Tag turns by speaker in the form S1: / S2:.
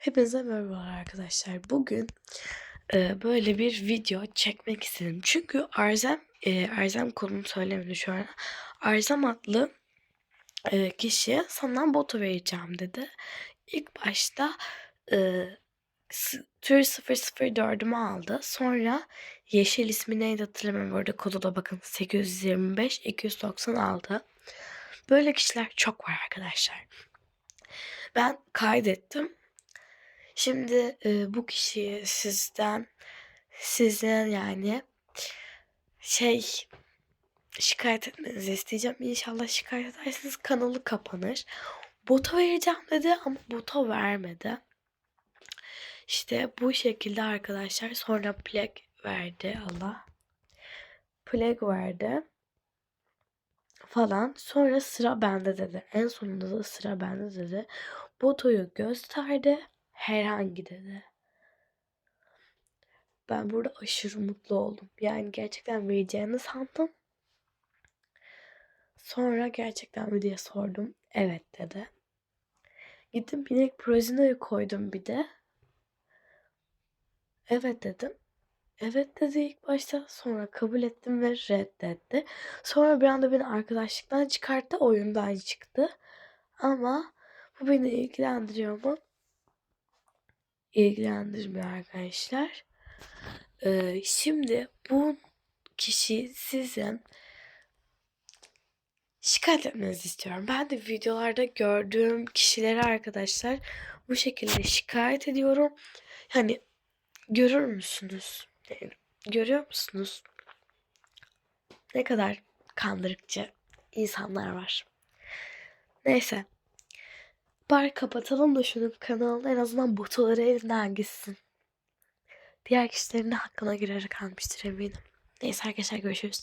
S1: Hepinize merhabalar arkadaşlar. Bugün e, böyle bir video çekmek istedim. Çünkü Arzem, e, Arzem konumu söylemedi şu an. Arzem adlı e, kişiye sana botu vereceğim dedi. İlk başta e, s- tür 004'ümü aldı. Sonra yeşil ismi neydi hatırlamıyorum. Orada kodu da bakın 825 290 aldı. Böyle kişiler çok var arkadaşlar. Ben kaydettim. Şimdi e, bu kişiyi sizden sizden yani şey şikayet etmenizi isteyeceğim. İnşallah şikayet ederseniz kanalı kapanır. Bota vereceğim dedi ama bota vermedi. İşte bu şekilde arkadaşlar. Sonra plak verdi Allah. Plak verdi. Falan. Sonra sıra bende dedi. En sonunda da sıra bende dedi. Botoyu gösterdi. Herhangi dedi. Ben burada aşırı mutlu oldum. Yani gerçekten vereceğini sandım. Sonra gerçekten mi diye sordum. Evet dedi. Gittim binek prozinoyu koydum bir de. Evet dedim. Evet dedi ilk başta. Sonra kabul ettim ve reddetti. Sonra bir anda beni arkadaşlıktan çıkarttı. Oyundan çıktı. Ama bu beni ilgilendiriyor mu? İlgilendirmiyor arkadaşlar. Ee, şimdi bu kişi sizin şikayet etmenizi istiyorum. Ben de videolarda gördüğüm kişileri arkadaşlar bu şekilde şikayet ediyorum. Yani görür müsünüz? Görüyor musunuz? Ne kadar kandırıkçı insanlar var. Neyse. Bari kapatalım da şunun kanalını en azından botoları elinden gitsin. Diğer kişilerin de hakkına girerek almıştır eminim. Neyse arkadaşlar görüşürüz.